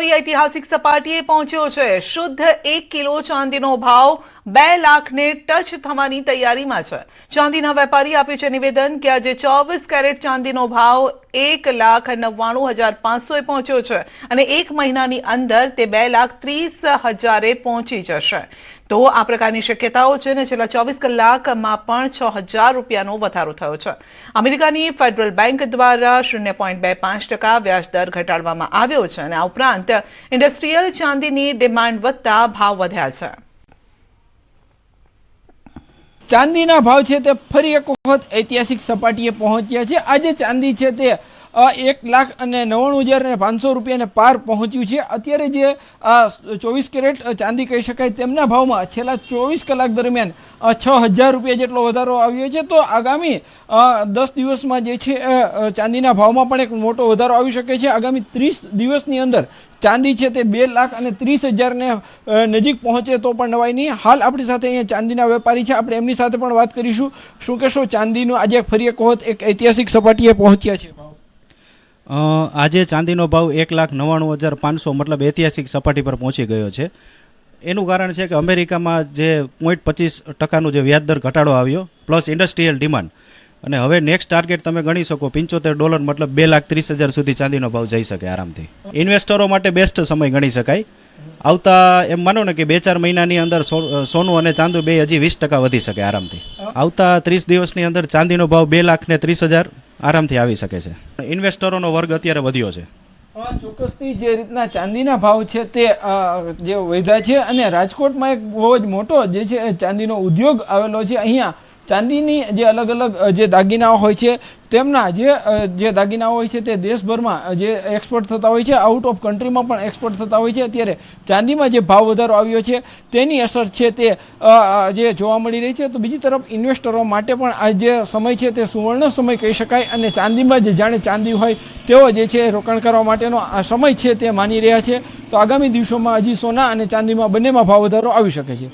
ફરી ઐતિહાસિક સપાટીએ પહોંચ્યો છે. શુદ્ધ એક કિલો ચાંદીનો ભાવ બે લાખને ટચ થવાની તૈયારીમાં છે. ચાંદીના વેપારી આપ્યું છે નિવેદન કે આજે ચોવીસ કેરેટ ચાંદીનો ભાવ એક લાખ નવ્વાણું હજાર પાંચસોએ પહોંચ્યો છે અને એક મહિનાની અંદર તે બે લાખ ત્રીસ હજારે પહોંચી જશે. તો આ પ્રકારની શક્યતાઓ છે ને છેલ્લા ચોવીસ કલાકમાં પણ છ હજાર રૂપિયાનો વધારો થયો છે. અમેરિકાની ફેડરલ બેંક દ્વારા શૂન્ય પોઈન્ટ બે પાંચ ટકા વ્યાજ દર ઘટાડવામાં આવ્યો છે અને આ ઉપરાંત ઇન્ડસ્ટ્રીયલ ચાંદીની ડિમાન્ડ વધતા ભાવ વધ્યા છે. ચાંદીના ભાવ છે તે ફરી એક વખત ઐતિહાસિક સપાટીએ પહોંચ્યા છે. આજે ચાંદી છે તે એક લાખ અને નવ્વાણું હજાર અને પાંચસો રૂપિયાને પાર પહોંચ્યું છે. અત્યારે જે ચોવીસ કેરેટ ચાંદી કહી શકાય, તેમના ભાવમાં છેલ્લા ચોવીસ કલાક દરમિયાન છ હજાર રૂપિયા જેટલો વધારો આવ્યો છે. તો આગામી દસ દિવસમાં જે છે ચાંદીના ભાવમાં પણ એક મોટો વધારો આવી શકે છે. આગામી ત્રીસ દિવસની અંદર ચાંદી છે તે બે લાખ અને ત્રીસ હજારને નજીક પહોંચે તો પણ નવાઈ નહીં હાલ આપણી સાથે અહીંયા ચાંદીના વેપારી છે. આપણે એમની સાથે પણ વાત કરીશું. શું કહેશો? ચાંદીનું આજે ફરી એક વખત એક ઐતિહાસિક સપાટીએ પહોંચ્યા છે. આજે ચાંદીનો ભાવ એક લાખ નવ્વાણું હજાર પાંચસો મતલબ ઐતિહાસિક સપાટી પર પહોંચી ગયો છે. એનું કારણ છે કે અમેરિકામાં જે પોઈન્ટ પચીસ ટકાનું જે વ્યાજદર ઘટાડો આવ્યો, પ્લસ ઇન્ડસ્ટ્રીયલ ડિમાન્ડ. અને હવે નેક્સ્ટ ટાર્ગેટ તમે ગણી શકો, પંચોતેર ડોલર મતલબ બે લાખ ત્રીસ હજાર સુધી ચાંદીનો ભાવ જઈ શકે આરામથી. ઇન્વેસ્ટરો માટે બેસ્ટ સમય ગણી શકાય. આવતા એમ માનો ને કે બે ચાર મહિનાની અંદર સોનું અને ચાંદુ બે હજી વીસ ટકા વધી શકે આરામથી. આવતા ત્રીસ દિવસની અંદર ચાંદીનો ભાવ બે લાખ ને ત્રીસ હજાર આરામથી આવી શકે છે. ઇન્વેસ્ટરોનો વર્ગ અત્યારે વધ્યો છે. ચોક્કસથી જે રીતના ચાંદીના ભાવ છે તે જે વધ્યા છે અને રાજકોટમાં એક બહુ જ મોટો જે છે ચાંદીનો ઉદ્યોગ આવેલો છે. અહીંયા ચાંદીની જે અલગ અલગ જે દાગીનાઓ હોય છે, તેમના જે જે દાગીનાઓ હોય છે તે દેશભરમાં જે એક્સપોર્ટ થતા હોય છે આઉટ ઓફ કન્ટ્રીમાં પણ એક્સપોર્ટ થતા હોય છે. અત્યારે ચાંદીમાં જે ભાવ વધારો આવ્યો છે, તેની અસર છે તે જે જોવા મળી રહી છે. તો બીજી તરફ ઇન્વેસ્ટરો માટે પણ આ જે સમય છે તે સુવર્ણ સમય કહી શકાય અને ચાંદીમાં જે જાણે ચાંદી હોય, તેઓ જે છે રોકાણ કરવા માટેનો આ સમય છે તે માની રહ્યા છે. તો આગામી દિવસોમાં હજી સોના અને ચાંદીમાં બંનેમાં ભાવ વધારો આવી શકે છે.